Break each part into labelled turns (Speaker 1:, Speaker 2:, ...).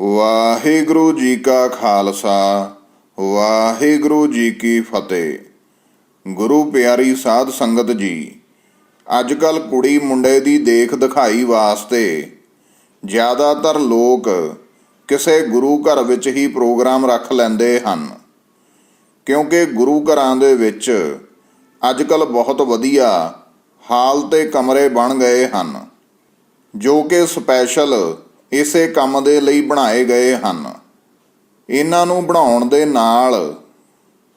Speaker 1: ਵਾਹਿਗੁਰੂ ਜੀ ਕਾ ਖਾਲਸਾ, ਵਾਹਿਗੁਰੂ ਜੀ ਕੀ ਫਤਿਹ। ਗੁਰੂ ਪਿਆਰੀ ਸਾਧ ਸੰਗਤ ਜੀ ਅੱਜ ਕੱਲ ਕੁੜੀ ਮੁੰਡੇ ਦੀ ਦੇਖ ਦਿਖਾਈ ਵਾਸਤੇ ਜ਼ਿਆਦਾਤਰ ਲੋਕ ਕਿਸੇ ਗੁਰੂ ਘਰ ਵਿੱਚ ਹੀ ਪ੍ਰੋਗਰਾਮ ਰੱਖ ਲੈਂਦੇ ਹਨ। ਕਿਉਂਕਿ ਗੁਰੂ ਘਰਾਂ ਦੇ ਵਿੱਚ ਅੱਜ ਕੱਲ ਬਹੁਤ ਵਧੀਆ ਹਾਲ ਤੇ ਕਮਰੇ ਬਣ ਗਏ ਹਨ, ਜੋ ਕਿ ਸਪੈਸ਼ਲ ਇਸੇ ਕੰਮ ਦੇ ਲਈ ਬਣਾਏ ਗਏ ਹਨ। ਇਹਨਾਂ ਨੂੰ ਬਣਾਉਣ ਦੇ ਨਾਲ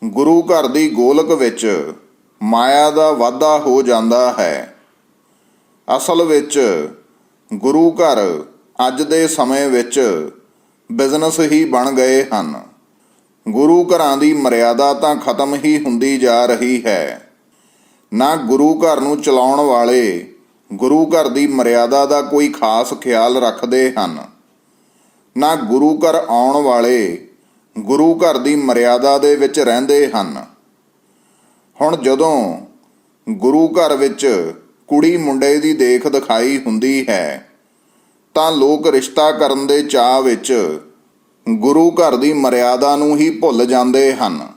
Speaker 1: ਗੁਰੂ ਘਰ ਦੀ ਗੋਲਕ ਵਿੱਚ ਮਾਇਆ ਦਾ ਵਾਧਾ ਹੋ ਜਾਂਦਾ ਹੈ। ਅਸਲ ਵਿੱਚ ਗੁਰੂ ਘਰ ਅੱਜ ਦੇ ਸਮੇਂ ਵਿੱਚ ਬਿਜ਼ਨਸ ਹੀ ਬਣ ਗਏ ਹਨ। ਗੁਰੂ ਘਰਾਂ ਦੀ ਮਰਿਆਦਾ ਤਾਂ ਖਤਮ ਹੀ ਹੁੰਦੀ ਜਾ ਰਹੀ ਹੈ। ਨਾ ਗੁਰੂ ਘਰ ਨੂੰ ਚਲਾਉਣ ਵਾਲੇ ਗੁਰੂ ਘਰ ਦੀ ਮਰਿਆਦਾ ਦਾ ਕੋਈ ਖਾਸ ਖਿਆਲ ਰੱਖਦੇ ਹਨ। ਨਾ ਗੁਰੂ ਘਰ ਆਉਣ ਵਾਲੇ ਗੁਰੂ ਘਰ ਦੀ ਮਰਿਆਦਾ ਦੇ ਵਿੱਚ ਰਹਿੰਦੇ ਹਨ। ਹੁਣ ਜਦੋਂ ਗੁਰੂ ਘਰ ਵਿੱਚ ਕੁੜੀ ਮੁੰਡੇ ਦੀ ਦੇਖ ਦਿਖਾਈ ਹੁੰਦੀ ਹੈ, ਤਾਂ ਲੋਕ ਰਿਸ਼ਤਾ ਕਰਨ ਦੇ ਚਾਹ ਵਿੱਚ ਗੁਰੂ ਘਰ ਦੀ ਮਰਿਆਦਾ ਨੂੰ ਹੀ ਭੁੱਲ ਜਾਂਦੇ ਹਨ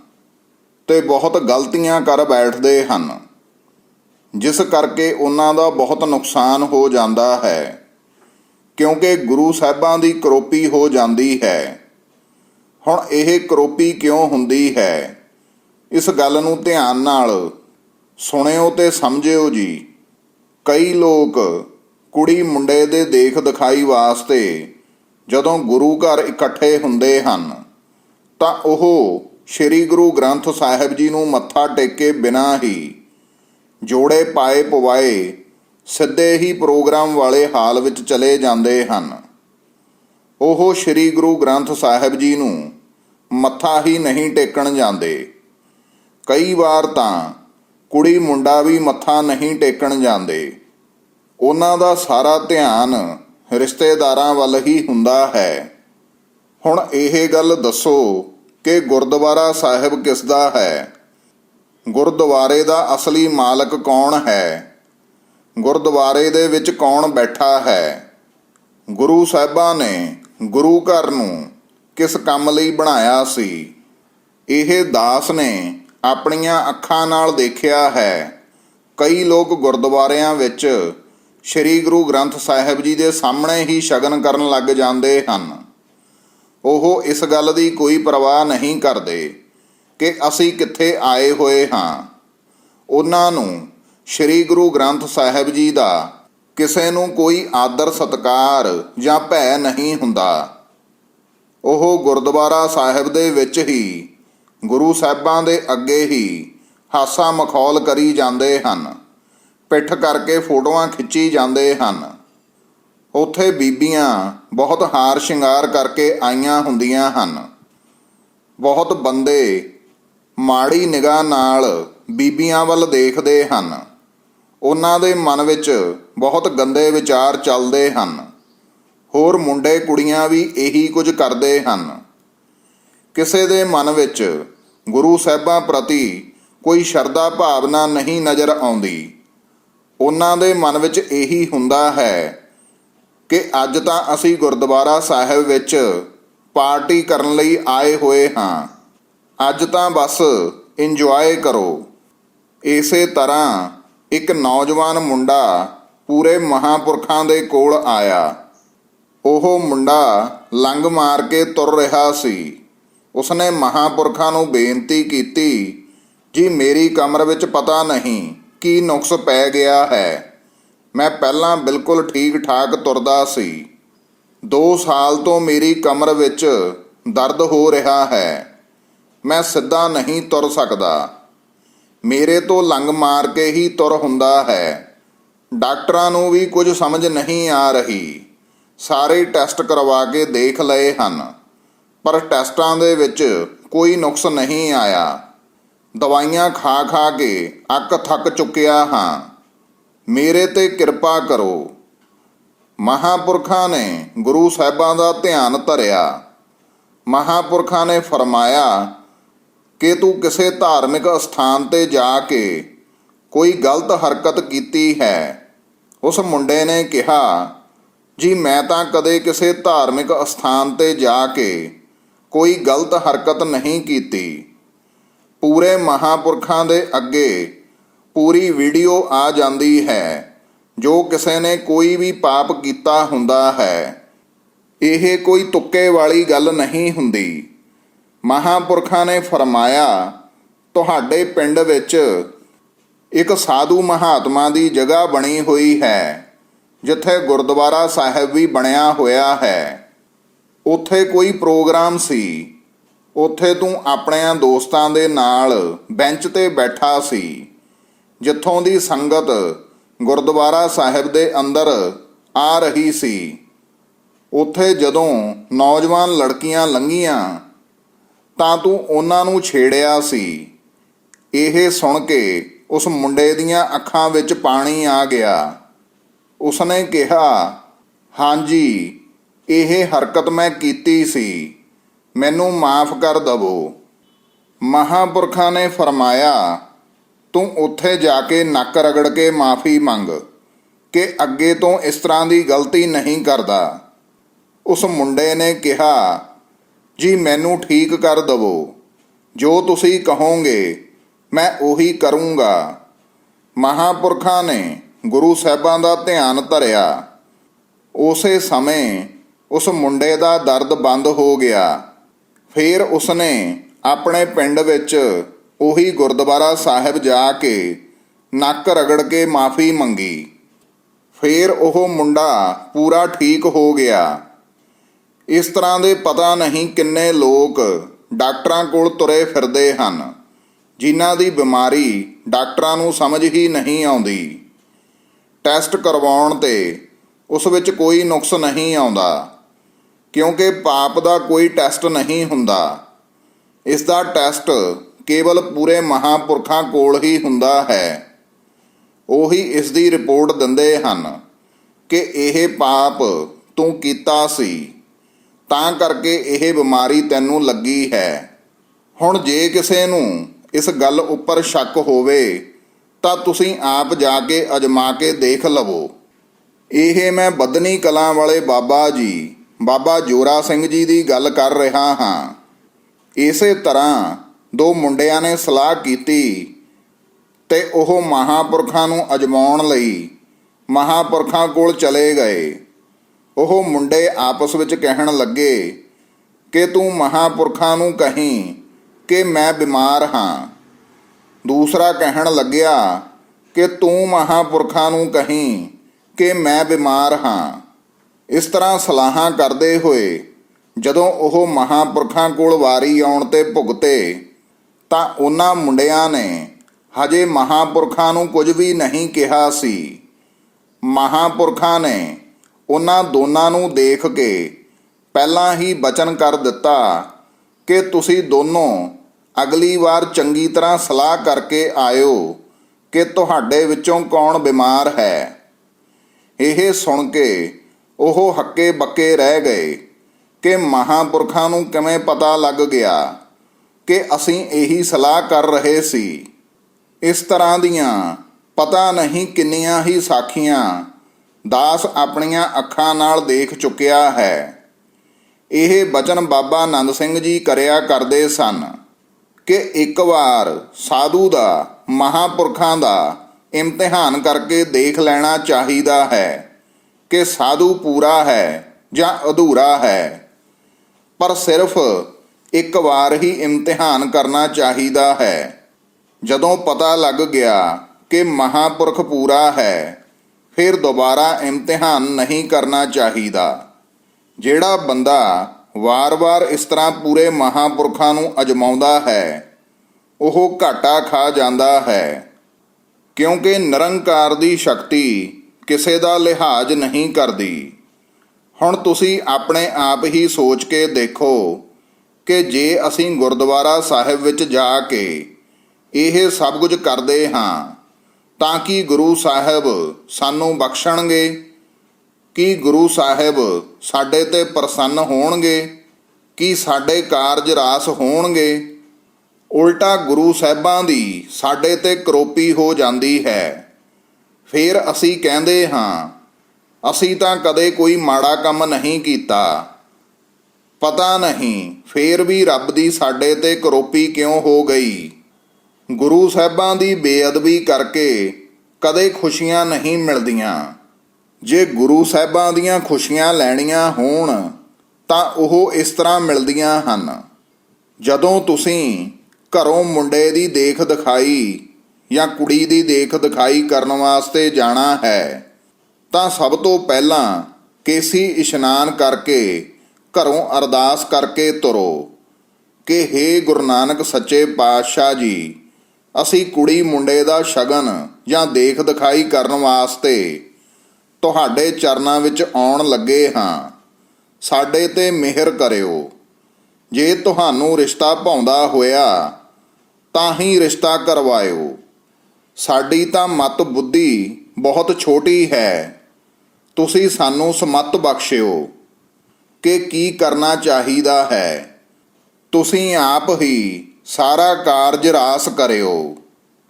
Speaker 1: ਤੇ ਬਹੁਤ ਗਲਤੀਆਂ ਕਰ ਬੈਠਦੇ ਹਨ। ਜਿਸ ਕਰਕੇ ਉਹਨਾਂ ਦਾ ਬਹੁਤ ਨੁਕਸਾਨ ਹੋ ਜਾਂਦਾ ਹੈ, ਕਿਉਂਕਿ ਗੁਰੂ ਸਾਹਿਬਾਂ ਦੀ ਕਰੋਪੀ ਹੋ ਜਾਂਦੀ ਹੈ। ਹੁਣ ਇਹ ਕਰੋਪੀ ਕਿਉਂ ਹੁੰਦੀ ਹੈ? ਇਸ ਗੱਲ ਨੂੰ ਧਿਆਨ ਨਾਲ ਸੁਣਿਓ ਤੇ ਸਮਝਿਓ ਜੀ। ਕਈ ਲੋਕ ਕੁੜੀ ਮੁੰਡੇ ਦੇ ਦੇਖ ਦਿਖਾਈ ਵਾਸਤੇ ਜਦੋਂ ਗੁਰੂ ਘਰ ਇਕੱਠੇ ਹੁੰਦੇ ਹਨ, ਤਾਂ ਉਹ ਸ੍ਰੀ ਗੁਰੂ ਗ੍ਰੰਥ ਸਾਹਿਬ ਜੀ ਨੂੰ ਮੱਥਾ ਟੇਕੇ ਬਿਨਾਂ ਹੀ ਜੋੜੇ ਪਾਏ ਪਵਾਏ, ਸਿੱਧੇ ਹੀ ਪ੍ਰੋਗਰਾਮ ਵਾਲੇ ਹਾਲ ਵਿੱਚ ਚਲੇ ਜਾਂਦੇ ਹਨ। ਉਹ ਸ੍ਰੀ ਗੁਰੂ ਗ੍ਰੰਥ ਸਾਹਿਬ ਜੀ ਨੂੰ ਮੱਥਾ ਹੀ ਨਹੀਂ ਟੇਕਣ ਜਾਂਦੇ। ਕਈ ਵਾਰ ਤਾਂ ਕੁੜੀ ਮੁੰਡਾ ਵੀ ਮੱਥਾ ਨਹੀਂ ਟੇਕਣ ਜਾਂਦੇ। ਉਹਨਾਂ ਦਾ ਸਾਰਾ ਧਿਆਨ ਰਿਸ਼ਤੇਦਾਰਾਂ ਵੱਲ ਹੀ ਹੁੰਦਾ ਹੈ। ਹੁਣ ਇਹ ਗੱਲ ਦੱਸੋ ਕਿ ਗੁਰਦੁਆਰਾ ਸਾਹਿਬ ਕਿਸ ਦਾ ਹੈ? ਗੁਰਦੁਆਰੇ ਦਾ ਅਸਲੀ ਮਾਲਕ ਕੌਣ ਹੈ? ਗੁਰਦੁਆਰੇ ਦੇ ਵਿੱਚ ਕੌਣ ਬੈਠਾ ਹੈ? ਗੁਰੂ ਸਾਹਿਬਾਂ ਨੇ ਗੁਰੂ ਘਰ ਨੂੰ ਕਿਸ ਕੰਮ ਲਈ ਬਣਾਇਆ ਸੀ? ਇਹ ਦਾਸ ਨੇ ਆਪਣੀਆਂ ਅੱਖਾਂ ਨਾਲ ਦੇਖਿਆ ਹੈ। ਕਈ ਲੋਕ ਗੁਰਦੁਆਰਿਆਂ ਵਿੱਚ ਸ੍ਰੀ ਗੁਰੂ ਗ੍ਰੰਥ ਸਾਹਿਬ ਜੀ ਦੇ ਸਾਹਮਣੇ ਹੀ ਸ਼ਗਨ ਕਰਨ ਲੱਗ ਜਾਂਦੇ ਹਨ। ਉਹ ਇਸ ਗੱਲ ਦੀ ਕੋਈ ਪਰਵਾਹ ਨਹੀਂ ਕਰਦੇ। ਕਿ ਅਸੀਂ ਕਿੱਥੇ ਆਏ ਹੋਏ ਹਾਂ। ਉਹਨਾਂ ਨੂੰ ਸ੍ਰੀ ਗੁਰੂ ਗ੍ਰੰਥ ਸਾਹਿਬ ਜੀ ਦਾ ਕਿਸੇ ਨੂੰ ਕੋਈ ਆਦਰ, ਸਤਕਾਰ ਜਾਂ ਭੈ ਨਹੀਂ ਹੁੰਦਾ। ਉਹ ਗੁਰਦੁਆਰਾ ਸਾਹਿਬ ਦੇ ਵਿੱਚ ਹੀ ਗੁਰੂ ਸਾਹਿਬਾਂ ਦੇ ਅੱਗੇ ਹੀ ਹਾਸਾ ਮਖੌਲ ਕਰੀ ਜਾਂਦੇ ਹਨ। ਪਿੱਠ ਕਰਕੇ ਫੋਟੋਆਂ ਖਿੱਚੀ ਜਾਂਦੇ ਹਨ। ਉੱਥੇ ਬੀਬੀਆਂ ਬਹੁਤ ਹਾਰ ਸ਼ਿੰਗਾਰ ਕਰਕੇ ਆਈਆਂ ਹੁੰਦੀਆਂ ਹਨ। ਬਹੁਤ ਬੰਦੇ ਮਾੜੀ ਨਿਗਾਹ ਨਾਲ ਬੀਬੀਆਂ ਵੱਲ ਦੇਖਦੇ ਹਨ। ਉਹਨਾਂ ਦੇ ਮਨ ਵਿੱਚ ਬਹੁਤ ਗੰਦੇ ਵਿਚਾਰ ਚੱਲਦੇ ਹਨ। ਹੋਰ ਮੁੰਡੇ ਕੁੜੀਆਂ ਵੀ ਇਹੀ ਕੁਝ ਕਰਦੇ ਹਨ। ਕਿਸੇ ਦੇ ਮਨ ਵਿੱਚ ਗੁਰੂ ਸਾਹਿਬਾਂ ਪ੍ਰਤੀ ਕੋਈ ਸ਼ਰਧਾ ਭਾਵਨਾ ਨਹੀਂ ਨਜ਼ਰ ਆਉਂਦੀ। ਉਹਨਾਂ ਦੇ ਮਨ ਵਿੱਚ ਇਹੀ ਹੁੰਦਾ ਹੈ ਕਿ ਅੱਜ ਤਾਂ ਅਸੀਂ ਗੁਰਦੁਆਰਾ ਸਾਹਿਬ ਵਿੱਚ ਪਾਰਟੀ ਕਰਨ ਲਈ ਆਏ ਹੋਏ ਹਾਂ। ਅੱਜ ਤਾਂ ਬਸ ਇੰਜੋਏ ਕਰੋ। ਇਸੇ ਤਰ੍ਹਾਂ ਇੱਕ ਨੌਜਵਾਨ ਮੁੰਡਾ ਪੂਰੇ ਮਹਾਪੁਰਖਾਂ ਦੇ ਕੋਲ ਆਇਆ। ਉਹ ਮੁੰਡਾ ਲੰਗ ਮਾਰ ਕੇ ਤੁਰ ਰਿਹਾ ਸੀ। ਉਸਨੇ ਮਹਾਪੁਰਖਾਂ ਨੂੰ ਬੇਨਤੀ ਕੀਤੀ, ਜੀ, ਮੇਰੀ ਕਮਰ ਵਿੱਚ ਪਤਾ ਨਹੀਂ ਕੀ ਨੁਕਸ ਪੈ ਗਿਆ ਹੈ। ਮੈਂ ਪਹਿਲਾਂ ਬਿਲਕੁਲ ਠੀਕ ਠਾਕ ਤੁਰਦਾ ਸੀ। 2 ਸਾਲ ਤੋਂ ਮੇਰੀ ਕਮਰ ਵਿੱਚ ਦਰਦ ਹੋ ਰਿਹਾ ਹੈ। ਮੈਂ ਸਿੱਧਾ ਨਹੀਂ ਤੁਰ ਸਕਦਾ। ਮੇਰੇ ਤੋਂ ਲੰਗ ਮਾਰ ਕੇ ਹੀ ਤੁਰ ਹੁੰਦਾ ਹੈ। ਡਾਕਟਰਾਂ ਨੂੰ ਵੀ ਕੁਝ ਸਮਝ ਨਹੀਂ ਆ ਰਹੀ। ਸਾਰੇ ਟੈਸਟ ਕਰਵਾ ਕੇ ਦੇਖ ਲਏ ਹਨ। ਪਰ ਟੈਸਟਾਂ ਦੇ ਵਿੱਚ ਕੋਈ ਨੁਕਸ ਨਹੀਂ ਆਇਆ। ਦਵਾਈਆਂ ਖਾ ਖਾ ਕੇ ਅੱਕ ਥੱਕ ਚੁੱਕਿਆ ਹਾਂ। ਮੇਰੇ ਤੇ ਕਿਰਪਾ ਕਰੋ। ਮਹਾਪੁਰਖਾਂ ਨੇ ਗੁਰੂ ਸਾਹਿਬਾਂ ਦਾ ਧਿਆਨ ਧਰਿਆ। ਮਹਾਪੁਰਖਾਂ ਨੇ ਫਰਮਾਇਆ ਕਿ ਤੂੰ ਕਿਸੇ ਧਾਰਮਿਕ ਸਥਾਨ ਤੇ ਜਾ ਕੇ ਕੋਈ ਗਲਤ ਹਰਕਤ ਕੀਤੀ ਹੈ? ਉਸ ਮੁੰਡੇ ਨੇ ਕਿਹਾ, ਜੀ, ਮੈਂ ਤਾਂ ਕਦੇ ਕਿਸੇ ਧਾਰਮਿਕ ਅਸਥਾਨ ਤੇ ਜਾ ਕੇ ਕੋਈ ਗਲਤ ਹਰਕਤ ਨਹੀਂ ਕੀਤੀ। ਪੂਰੇ ਮਹਾਪੁਰਖਾਂ ਦੇ ਅੱਗੇ ਪੂਰੀ ਵੀਡੀਓ ਆ ਜਾਂਦੀ ਹੈ, ਜੋ ਕਿਸੇ ਨੇ ਕੋਈ ਵੀ ਪਾਪ ਕੀਤਾ ਹੁੰਦਾ ਹੈ। ਇਹ ਕੋਈ ਤੁੱਕੇ ਵਾਲੀ ਗੱਲ ਨਹੀਂ ਹੁੰਦੀ। ਮਹਾਪੁਰਖਾਂ ਨੇ ਫਰਮਾਇਆ, ਤੁਹਾਡੇ ਪਿੰਡ ਵਿੱਚ ਇੱਕ ਸਾਧੂ ਮਹਾਤਮਾ ਦੀ ਜਗ੍ਹਾ ਬਣੀ ਹੋਈ ਹੈ, ਜਿੱਥੇ ਗੁਰਦੁਆਰਾ ਸਾਹਿਬ ਵੀ ਬਣਿਆ ਹੋਇਆ ਹੈ। ਉੱਥੇ ਕੋਈ ਪ੍ਰੋਗਰਾਮ ਸੀ। ਉੱਥੇ ਤੂੰ ਆਪਣਿਆਂ ਦੋਸਤਾਂ ਦੇ ਨਾਲ ਬੈਂਚ ਤੇ ਬੈਠਾ ਸੀ, ਜਿੱਥੋਂ ਦੀ ਸੰਗਤ ਗੁਰਦੁਆਰਾ ਸਾਹਿਬ ਦੇ ਅੰਦਰ ਆ ਰਹੀ ਸੀ। ਉੱਥੇ ਜਦੋਂ ਨੌਜਵਾਨ ਲੜਕੀਆਂ ਲੰਘੀਆਂ ਤਾਂ ਤੂੰ ਉਹਨਾਂ ਨੂੰ ਛੇੜਿਆ ਸੀ। ਇਹ ਸੁਣ ਕੇ ਉਸ ਮੁੰਡੇ ਦੀਆਂ ਅੱਖਾਂ ਵਿੱਚ ਪਾਣੀ ਆ ਗਿਆ। ਉਸਨੇ ਕਿਹਾ ਹਾਂਜੀ ਇਹ ਹਰਕਤ ਮੈਂ ਕੀਤੀ ਸੀ। ਮੈਨੂੰ ਮਾਫ ਕਰ ਦਵੋ। ਮਹਾਪੁਰਖਾਂ ਨੇ ਫਰਮਾਇਆ, ਤੂੰ ਉੱਥੇ ਜਾ ਕੇ ਨੱਕ ਰਗੜ ਕੇ ਮਾਫੀ ਮੰਗ, ਕਿ ਅੱਗੇ ਤੋਂ ਇਸ ਤਰ੍ਹਾਂ ਦੀ ਗਲਤੀ ਨਹੀਂ ਕਰਦਾ। ਉਸ ਮੁੰਡੇ ਨੇ ਕਿਹਾ ਜੀ ਮੈਨੂੰ ਠੀਕ ਕਰ ਦਵੋ। ਜੋ ਤੁਸੀਂ ਕਹੋਗੇ, ਮੈਂ ਉਹੀ ਕਰੂੰਗਾ। ਮਹਾਪੁਰਖਾਂ ਨੇ ਗੁਰੂ ਸਾਹਿਬਾਂ ਦਾ ਧਿਆਨ ਧਰਿਆ। ਉਸੇ ਸਮੇਂ ਉਸ ਮੁੰਡੇ ਦਾ ਦਰਦ ਬੰਦ ਹੋ ਗਿਆ। ਫਿਰ ਉਸਨੇ ਆਪਣੇ ਪਿੰਡ ਵਿੱਚ ਉਹੀ ਗੁਰਦੁਆਰਾ ਸਾਹਿਬ ਜਾ ਕੇ ਨੱਕ ਰਗੜ ਕੇ ਮਾਫੀ ਮੰਗੀ। ਫਿਰ ਉਹ ਮੁੰਡਾ ਪੂਰਾ ਠੀਕ ਹੋ ਗਿਆ। ਇਸ ਤਰ੍ਹਾਂ ਦੇ ਪਤਾ ਨਹੀਂ ਕਿੰਨੇ ਲੋਕ ਡਾਕਟਰਾਂ ਕੋਲ ਤੁਰੇ ਫਿਰਦੇ ਹਨ। ਜਿਨ੍ਹਾਂ ਦੀ ਬਿਮਾਰੀ ਡਾਕਟਰਾਂ ਨੂੰ ਸਮਝ ਹੀ ਨਹੀਂ ਆਉਂਦੀ। ਟੈਸਟ ਕਰਵਾਉਣ ਤੇ ਉਸ ਵਿੱਚ ਕੋਈ ਨੁਕਸ ਨਹੀਂ ਆਉਂਦਾ, ਕਿਉਂਕਿ ਪਾਪ ਦਾ ਕੋਈ ਟੈਸਟ ਨਹੀਂ ਹੁੰਦਾ। ਇਸ ਦਾ ਟੈਸਟ ਕੇਵਲ ਪੂਰੇ ਮਹਾਪੁਰਖਾਂ ਕੋਲ ਹੀ ਹੁੰਦਾ ਹੈ। ਉਹੀ ਇਸ ਦੀ ਰਿਪੋਰਟ ਦਿੰਦੇ ਹਨ ਕਿ ਇਹ ਪਾਪ ਤੂੰ ਕੀਤਾ ਸੀ। ਤਾਂ ਕਰਕੇ ਇਹ ਬਿਮਾਰੀ ਤੈਨੂੰ ਲੱਗੀ ਹੈ। ਹੁਣ ਜੇ ਕਿਸੇ ਨੂੰ ਇਸ ਗੱਲ ਉੱਪਰ ਸ਼ੱਕ ਹੋਵੇ, ਤਾਂ ਤੁਸੀਂ ਆਪ ਜਾ ਕੇ ਅਜਮਾ ਕੇ ਦੇਖ ਲਵੋ। ਇਹ ਮੈਂ ਬਦਨੀ ਕਲਾਂ ਵਾਲੇ ਬਾਬਾ ਜੀ, ਬਾਬਾ ਜੋਰਾ ਸਿੰਘ ਜੀ ਦੀ ਗੱਲ ਕਰ ਰਿਹਾ ਹਾਂ। ਇਸੇ ਤਰ੍ਹਾਂ ਦੋ ਮੁੰਡਿਆਂ ਨੇ ਸਲਾਹ ਕੀਤੀ ਤੇ ਉਹ ਮਹਾਪੁਰਖਾਂ ਨੂੰ ਅਜਮਾਉਣ ਲਈ ਮਹਾਪੁਰਖਾਂ ਕੋਲ ਚਲੇ ਗਏ। ਉਹ ਮੁੰਡੇ ਆਪਸ ਵਿੱਚ ਕਹਿਣ ਲੱਗੇ ਕਿ ਤੂੰ ਮਹਾਪੁਰਖਾਂ ਨੂੰ ਕਹੀਂ ਕਿ ਮੈਂ ਬਿਮਾਰ ਹਾਂ। ਦੂਸਰਾ ਕਹਿਣ ਲੱਗਿਆ ਕਿ ਤੂੰ ਮਹਾਪੁਰਖਾਂ ਨੂੰ ਕਹੀਂ ਕਿ ਮੈਂ ਬਿਮਾਰ ਹਾਂ। ਇਸ ਤਰ੍ਹਾਂ ਸਲਾਹਾਂ ਕਰਦੇ ਹੋਏ ਜਦੋਂ ਉਹ ਮਹਾਪੁਰਖਾਂ ਕੋਲ ਵਾਰੀ ਆਉਣ ਤੇ ਭੁਗਤੇ ਤਾਂ ਉਹਨਾਂ ਮੁੰਡਿਆਂ ਨੇ ਹਜੇ ਮਹਾਪੁਰਖਾਂ ਨੂੰ ਕੁਝ ਵੀ ਨਹੀਂ ਕਿਹਾ ਸੀ। ਮਹਾਪੁਰਖਾਂ ਨੇ ਉਹਨਾਂ ਦੋਨਾਂ ਨੂੰ ਦੇਖ ਕੇ ਪਹਿਲਾਂ ਹੀ ਬਚਨ ਕਰ ਦਿੱਤਾ ਕਿ ਤੁਸੀਂ ਦੋਨੋਂ ਅਗਲੀ ਵਾਰ ਚੰਗੀ ਤਰ੍ਹਾਂ ਸਲਾਹ ਕਰਕੇ ਆਇਓ ਕਿ ਤੁਹਾਡੇ ਵਿੱਚੋਂ ਕੌਣ ਬਿਮਾਰ ਹੈ। ਇਹ ਸੁਣ ਕੇ ਉਹ ਹੱਕੇ ਬੱਕੇ ਰਹਿ ਗਏ ਕਿ ਮਹਾਪੁਰਖਾਂ ਨੂੰ ਕਿਵੇਂ ਪਤਾ ਲੱਗ ਗਿਆ ਕਿ ਅਸੀਂ ਇਹੀ ਸਲਾਹ ਕਰ ਰਹੇ ਸੀ। ਇਸ ਤਰ੍ਹਾਂ ਦੀਆਂ ਪਤਾ ਨਹੀਂ ਕਿੰਨੀਆਂ ਹੀ ਸਾਖੀਆਂ ਦਾਸ ਆਪਣੀਆਂ ਅੱਖਾਂ ਨਾਲ ਦੇਖ ਚੁੱਕਿਆ ਹੈ। ਇਹ ਬਚਨ ਬਾਬਾ ਆਨੰਦ ਸਿੰਘ ਜੀ ਕਰਿਆ ਕਰਦੇ ਸਨ ਕਿ ਇੱਕ ਵਾਰ ਸਾਧੂ ਦਾ, ਮਹਾਪੁਰਖਾਂ ਦਾ ਇਮਤਿਹਾਨ ਕਰਕੇ ਦੇਖ ਲੈਣਾ ਚਾਹੀਦਾ ਹੈ ਕਿ ਸਾਧੂ ਪੂਰਾ ਹੈ ਜਾਂ ਅਧੂਰਾ ਹੈ। ਪਰ ਸਿਰਫ ਇੱਕ ਵਾਰ ਹੀ ਇਮਤਿਹਾਨ ਕਰਨਾ ਚਾਹੀਦਾ ਹੈ। ਜਦੋਂ ਪਤਾ ਲੱਗ ਗਿਆ ਕਿ ਮਹਾਪੁਰਖ ਪੂਰਾ ਹੈ ਫਿਰ ਦੁਬਾਰਾ ਇਮਤਿਹਾਨ ਨਹੀਂ ਕਰਨਾ ਚਾਹੀਦਾ। ਜਿਹੜਾ ਬੰਦਾ ਵਾਰ-ਵਾਰ ਇਸ ਤਰ੍ਹਾਂ ਪੂਰੇ ਮਹਾਪੁਰਖਾਂ ਨੂੰ ਅਜਮਾਉਂਦਾ ਹੈ, ਉਹ ਘਾਟਾ ਖਾ ਜਾਂਦਾ ਹੈ। ਕਿਉਂਕਿ ਨਿਰੰਕਾਰ ਦੀ ਸ਼ਕਤੀ ਕਿਸੇ ਦਾ ਲਿਹਾਜ਼ ਨਹੀਂ ਕਰਦੀ। ਹੁਣ ਤੁਸੀਂ ਆਪਣੇ ਆਪ ਹੀ ਸੋਚ ਕੇ ਦੇਖੋ ਕਿ ਜੇ ਅਸੀਂ ਗੁਰਦੁਆਰਾ ਸਾਹਿਬ ਵਿੱਚ ਜਾ ਕੇ ਇਹ ਸਭ ਕੁਝ ਕਰਦੇ ਹਾਂ ਤਾਂ ਕਿ ਗੁਰੂ ਸਾਹਿਬ ਸਾਨੂੰ ਬਖਸ਼ਣਗੇ, ਕੀ ਗੁਰੂ ਸਾਹਿਬ ਸਾਡੇ ਤੇ ਪ੍ਰਸੰਨ ਹੋਣਗੇ, ਕੀ ਸਾਡੇ ਕਾਰਜ ਰਾਸ ਹੋਣਗੇ, ਉਲਟਾ ਗੁਰੂ ਸਾਹਿਬਾਂ ਦੀ ਸਾਡੇ ਤੇ ਕਰੋਪੀ ਹੋ ਜਾਂਦੀ ਹੈ। ਫਿਰ ਅਸੀਂ ਕਹਿੰਦੇ ਹਾਂ, ਅਸੀਂ ਤਾਂ ਕਦੇ ਕੋਈ ਮਾੜਾ ਕੰਮ ਨਹੀਂ ਕੀਤਾ। ਪਤਾ ਨਹੀਂ ਫੇਰ ਵੀ ਰੱਬ ਦੀ ਸਾਡੇ ਤੇ ਕਰੋਪੀ ਕਿਉਂ ਹੋ ਗਈ। ਗੁਰੂ ਸਾਹਿਬਾਂ ਦੀ ਬੇਅਦਬੀ ਕਰਕੇ ਕਦੇ ਖੁਸ਼ੀਆਂ ਨਹੀਂ ਮਿਲਦੀਆਂ। ਜੇ ਗੁਰੂ ਸਾਹਿਬਾਂ ਦੀਆਂ ਖੁਸ਼ੀਆਂ ਲੈਣੀਆਂ ਹੋਣ, ਤਾਂ ਉਹ ਇਸ ਤਰ੍ਹਾਂ ਮਿਲਦੀਆਂ ਹਨ। ਜਦੋਂ ਤੁਸੀਂ ਘਰੋਂ ਮੁੰਡੇ ਦੀ ਦੇਖ ਦਿਖਾਈ ਜਾਂ ਕੁੜੀ ਦੀ ਦੇਖ ਦਿਖਾਈ ਕਰਨ ਵਾਸਤੇ ਜਾਣਾ ਹੈ, ਤਾਂ ਸਭ ਤੋਂ ਪਹਿਲਾਂ ਕੇਸੀ ਇਸ਼ਨਾਨ ਕਰਕੇ ਘਰੋਂ ਅਰਦਾਸ ਕਰਕੇ ਤੁਰੋ ਕਿ हे ਗੁਰੂ ਨਾਨਕ ਸੱਚੇ ਪਾਤਸ਼ਾਹ ਜੀ ਅਸੀਂ ਕੁੜੀ ਮੁੰਡੇ ਦਾ ਸ਼ਗਨ ਜਾਂ ਦੇਖ ਦਿਖਾਈ ਕਰਨ ਵਾਸਤੇ ਤੁਹਾਡੇ ਚਰਨਾਂ ਵਿੱਚ ਆਉਣ ਲੱਗੇ ਹਾਂ। ਸਾਡੇ ਤੇ ਮਿਹਰ ਕਰਿਓ। ਜੇ ਤੁਹਾਨੂੰ ਰਿਸ਼ਤਾ ਪਾਉਂਦਾ ਹੋਇਆ, ਤਾਂ ਹੀ ਰਿਸ਼ਤਾ ਕਰਵਾਇਓ। ਸਾਡੀ ਤਾਂ ਮਤ ਬੁੱਧੀ ਬਹੁਤ ਛੋਟੀ ਹੈ। ਤੁਸੀਂ ਸਾਨੂੰ ਸਮਤ ਬਖਸ਼ਿਓ ਕਿ ਕੀ ਕਰਨਾ ਚਾਹੀਦਾ ਹੈ। ਤੁਸੀਂ ਆਪ ਹੀ ਸਾਰਾ ਕਾਰਜ ਰਾਸ ਕਰਿਓ।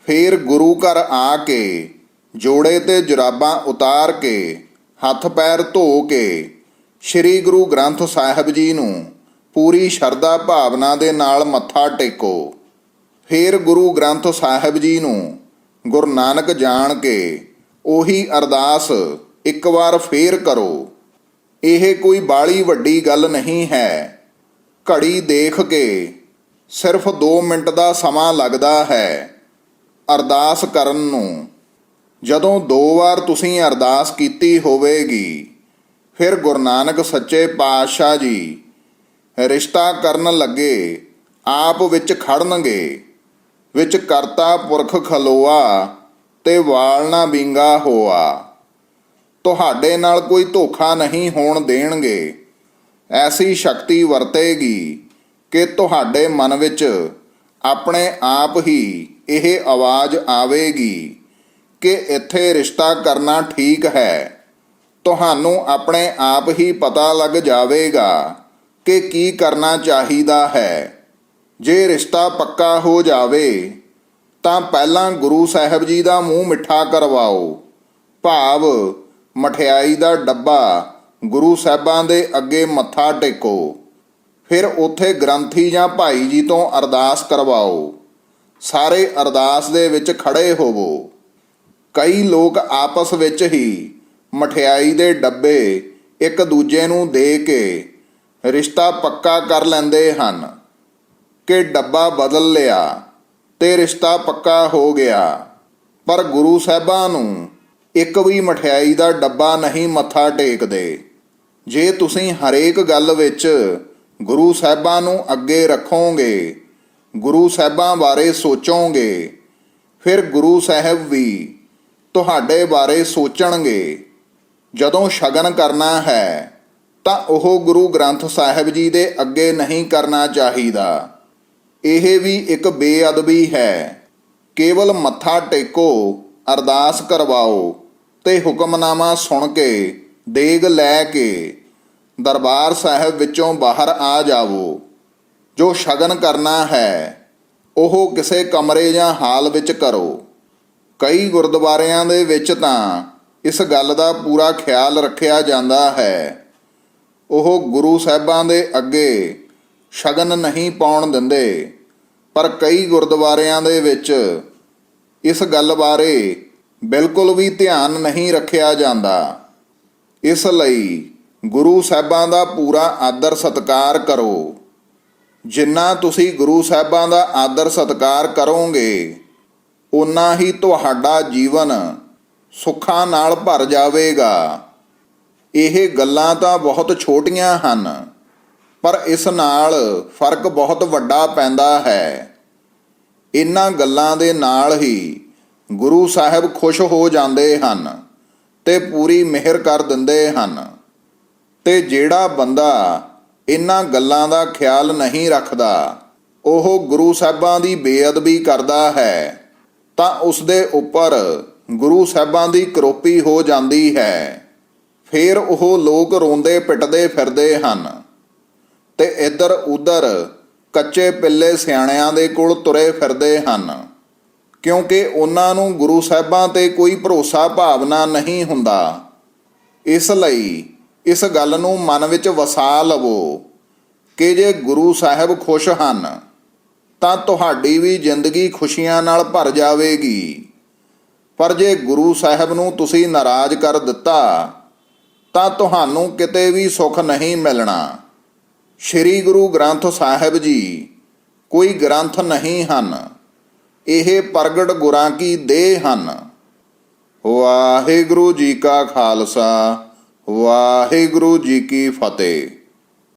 Speaker 1: ਫਿਰ ਗੁਰੂ ਘਰ ਆ ਕੇ, ਜੋੜੇ ਤੇ ਜੁਰਾਬਾਂ ਉਤਾਰ ਕੇ, ਹੱਥ ਪੈਰ ਧੋ ਕੇ, ਸ੍ਰੀ ਗੁਰੂ ਗ੍ਰੰਥ ਸਾਹਿਬ ਜੀ ਨੂੰ ਪੂਰੀ ਸ਼ਰਧਾ ਭਾਵਨਾ ਦੇ ਨਾਲ ਮੱਥਾ ਟੇਕੋ। ਫਿਰ ਗੁਰੂ ਗ੍ਰੰਥ ਸਾਹਿਬ ਜੀ ਨੂੰ ਗੁਰੂ ਨਾਨਕ ਜਾਣ ਕੇ ਉਹੀ ਅਰਦਾਸ ਇੱਕ ਵਾਰ ਫੇਰ ਕਰੋ। ਇਹ ਕੋਈ ਬਾਲੀ ਵੱਡੀ ਗੱਲ ਨਹੀਂ ਹੈ। ਘੜੀ ਦੇਖ ਕੇ ਸਿਰਫ 2 ਮਿੰਟ ਦਾ ਸਮਾਂ ਲੱਗਦਾ ਹੈ ਅਰਦਾਸ ਕਰਨ ਨੂੰ। ਜਦੋਂ ਦੋ ਵਾਰ ਤੁਸੀਂ ਅਰਦਾਸ ਕੀਤੀ ਹੋਵੇਗੀ, ਫਿਰ ਗੁਰੂ ਨਾਨਕ ਸੱਚੇ ਪਾਤਸ਼ਾਹ ਜੀ ਰਿਸ਼ਤਾ ਕਰਨ ਲੱਗੇ, ਆਪ ਵਿੱਚ ਖੜਨਗੇ, ਵਿੱਚ ਕਰਤਾ ਪੁਰਖ ਖਲੋਆ ਤੇ ਵਾਲਣਾ ਬਿੰਗਾ ਹੋਆ। ਤੁਹਾਡੇ ਨਾਲ ਕੋਈ ਧੋਖਾ ਨਹੀਂ ਹੋਣ ਦੇਣਗੇ, ਐਸੀ ਸ਼ਕਤੀ ਵਰਤੇਗੀ। ਕਿ ਤੁਹਾਡੇ ਮਨ ਵਿੱਚ ਆਪਣੇ ਆਪ ਹੀ ਇਹ ਆਵਾਜ਼ ਆਵੇਗੀ ਕਿ ਇੱਥੇ ਰਿਸ਼ਤਾ ਕਰਨਾ ਠੀਕ ਹੈ। ਤੁਹਾਨੂੰ ਆਪਣੇ ਆਪ ਹੀ ਪਤਾ ਲੱਗ ਜਾਵੇਗਾ ਕਿ ਕੀ ਕਰਨਾ ਚਾਹੀਦਾ ਹੈ। ਜੇ ਰਿਸ਼ਤਾ ਪੱਕਾ ਹੋ ਜਾਵੇ, ਤਾਂ ਪਹਿਲਾਂ ਗੁਰੂ ਸਾਹਿਬ ਜੀ ਦਾ ਮੂੰਹ ਮਿੱਠਾ ਕਰਵਾਓ। ਭਾਵ, ਮਠਿਆਈ ਦਾ ਡੱਬਾ ਗੁਰੂ ਸਾਹਿਬਾਂ ਦੇ ਅੱਗੇ ਮੱਥਾ ਟੇਕੋ। ਫਿਰ ਉੱਥੇ ਗ੍ਰੰਥੀ ਜਾਂ ਭਾਈ ਜੀ ਤੋਂ ਅਰਦਾਸ ਕਰਵਾਓ। ਸਾਰੇ ਅਰਦਾਸ ਦੇ ਵਿੱਚ ਖੜੇ ਹੋਵੋ। ਕਈ ਲੋਕ ਆਪਸ ਵਿੱਚ ਹੀ ਮਠਿਆਈ ਦੇ ਡੱਬੇ ਇੱਕ ਦੂਜੇ ਨੂੰ ਦੇ ਕੇ ਰਿਸ਼ਤਾ ਪੱਕਾ ਕਰ ਲੈਂਦੇ ਹਨ ਕਿ ਡੱਬਾ ਬਦਲ ਲਿਆ ਤੇ ਰਿਸ਼ਤਾ ਪੱਕਾ ਹੋ ਗਿਆ। ਪਰ ਗੁਰੂ ਸਾਹਿਬਾਂ ਨੂੰ ਇੱਕ ਵੀ ਮਠਿਆਈ ਦਾ ਡੱਬਾ ਨਹੀਂ ਮੱਥਾ ਟੇਕਦੇ। ਜੇ ਤੁਸੀਂ ਹਰੇਕ ਗੱਲ ਵਿੱਚ ਗੁਰੂ ਸਾਹਿਬਾਂ ਨੂੰ ਅੱਗੇ ਰੱਖੋਗੇ, ਗੁਰੂ ਸਾਹਿਬਾਂ ਬਾਰੇ ਸੋਚੋਗੇ, ਫਿਰ ਗੁਰੂ ਸਾਹਿਬ ਵੀ ਤੁਹਾਡੇ ਬਾਰੇ ਸੋਚਣਗੇ। ਜਦੋਂ ਸ਼ਗਨ ਕਰਨਾ ਹੈ, ਤਾਂ ਉਹ ਗੁਰੂ ਗ੍ਰੰਥ ਸਾਹਿਬ ਜੀ ਦੇ ਅੱਗੇ ਨਹੀਂ ਕਰਨਾ ਚਾਹੀਦਾ। ਇਹ ਵੀ ਇੱਕ ਬੇਅਦਬੀ ਹੈ। ਕੇਵਲ ਮੱਥਾ ਟੇਕੋ, ਅਰਦਾਸ ਕਰਵਾਓ ਤੇ ਹੁਕਮਨਾਮਾ ਸੁਣ ਕੇ, ਦੇਗ ਲੈ ਕੇ ਦਰਬਾਰ ਸਾਹਿਬ ਵਿੱਚੋਂ ਬਾਹਰ ਆ ਜਾਵੋ। ਜੋ ਸ਼ਗਨ ਕਰਨਾ ਹੈ, ਉਹ ਕਿਸੇ ਕਮਰੇ ਜਾਂ ਹਾਲ ਵਿੱਚ ਕਰੋ। ਕਈ ਗੁਰਦੁਆਰਿਆਂ ਦੇ ਵਿੱਚ ਤਾਂ ਇਸ ਗੱਲ ਦਾ ਪੂਰਾ ਖਿਆਲ ਰੱਖਿਆ ਜਾਂਦਾ ਹੈ। ਉਹ ਗੁਰੂ ਸਾਹਿਬਾਂ ਦੇ ਅੱਗੇ ਸ਼ਗਨ ਨਹੀਂ ਪਾਉਣ ਦਿੰਦੇ, ਪਰ ਕਈ ਗੁਰਦੁਆਰਿਆਂ ਦੇ ਵਿੱਚ ਇਸ ਗੱਲ ਬਾਰੇ ਬਿਲਕੁਲ ਵੀ ਧਿਆਨ ਨਹੀਂ ਰੱਖਿਆ ਜਾਂਦਾ। ਇਸ ਲਈ ਗੁਰੂ ਸਾਹਿਬਾਂ ਦਾ ਪੂਰਾ ਆਦਰ ਸਤਕਾਰ ਕਰੋ। ਜਿੰਨਾ ਤੁਸੀਂ ਗੁਰੂ ਸਾਹਿਬਾਂ ਦਾ ਆਦਰ ਸਤਕਾਰ ਕਰੋਗੇ ਉਨਾ ਹੀ ਤੁਹਾਡਾ ਜੀਵਨ ਸੁੱਖਾਂ ਨਾਲ ਭਰ ਜਾਵੇਗਾ। ਇਹ ਗੱਲਾਂ ਤਾਂ ਬਹੁਤ ਛੋਟੀਆਂ ਹਨ, ਪਰ ਇਸ ਨਾਲ ਫ਼ਰਕ ਬਹੁਤ ਵੱਡਾ ਪੈਂਦਾ ਹੈ। ਇਹਨਾਂ ਗੱਲਾਂ ਦੇ ਨਾਲ ਹੀ ਗੁਰੂ ਸਾਹਿਬ ਖੁਸ਼ ਹੋ ਜਾਂਦੇ ਹਨ ਤੇ ਪੂਰੀ ਮਿਹਰ ਕਰ ਦਿੰਦੇ ਹਨ। ਤੇ ਜਿਹੜਾ ਬੰਦਾ ਇਹਨਾਂ ਗੱਲਾਂ ਦਾ ਖਿਆਲ ਨਹੀਂ ਰੱਖਦਾ, ਉਹ ਗੁਰੂ ਸਾਹਿਬਾਂ ਦੀ ਬੇਅਦਬੀ ਕਰਦਾ ਹੈ, ਤਾਂ ਉਸ ਦੇ ਉੱਪਰ ਗੁਰੂ ਸਾਹਿਬਾਂ ਦੀ ਕਰੋਪੀ ਹੋ ਜਾਂਦੀ ਹੈ। ਫਿਰ ਉਹ ਲੋਕ ਰੋਂਦੇ ਪਿੱਟਦੇ ਫਿਰਦੇ ਹਨ ਤੇ ਇੱਧਰ ਉੱਧਰ ਕੱਚੇ ਪਿੱਲੇ ਸਿਆਣਿਆਂ ਦੇ ਕੋਲ ਤੁਰੇ ਫਿਰਦੇ ਹਨ, ਕਿਉਂਕਿ ਉਹਨਾਂ ਨੂੰ ਗੁਰੂ ਸਾਹਿਬਾਂ ਤੇ ਕੋਈ ਭਰੋਸਾ ਭਾਵਨਾ ਨਹੀਂ ਹੁੰਦਾ। ਇਸ ਲਈ ਇਸ ਗੱਲ ਨੂੰ ਮਨ ਵਿੱਚ ਵਸਾ ਲਵੋ ਕਿ ਜੇ ਗੁਰੂ ਸਾਹਿਬ ਖੁਸ਼ ਹਨ, ਤਾਂ ਤੁਹਾਡੀ ਵੀ ਜ਼ਿੰਦਗੀ ਖੁਸ਼ੀਆਂ ਨਾਲ ਭਰ ਜਾਵੇਗੀ। ਪਰ ਜੇ ਗੁਰੂ ਸਾਹਿਬ ਨੂੰ ਤੁਸੀਂ ਨਾਰਾਜ਼ ਕਰ ਦਿੱਤਾ, ਤਾਂ ਤੁਹਾਨੂੰ ਕਿਤੇ ਵੀ ਸੁੱਖ ਨਹੀਂ ਮਿਲਣਾ। ਸ੍ਰੀ ਗੁਰੂ ਗ੍ਰੰਥ ਸਾਹਿਬ ਜੀ ਕੋਈ ਗ੍ਰੰਥ ਨਹੀਂ ਹਨ। ਇਹ ਪ੍ਰਗਟ ਗੁਰਾਂ ਕੀ ਦੇਹ ਹਨ। ਵਾਹਿਗੁਰੂ ਜੀ ਕਾ ਖਾਲਸਾ। ਵਾਹਿਗੁਰੂ ਜੀ ਕੀ ਫਤਿਹ।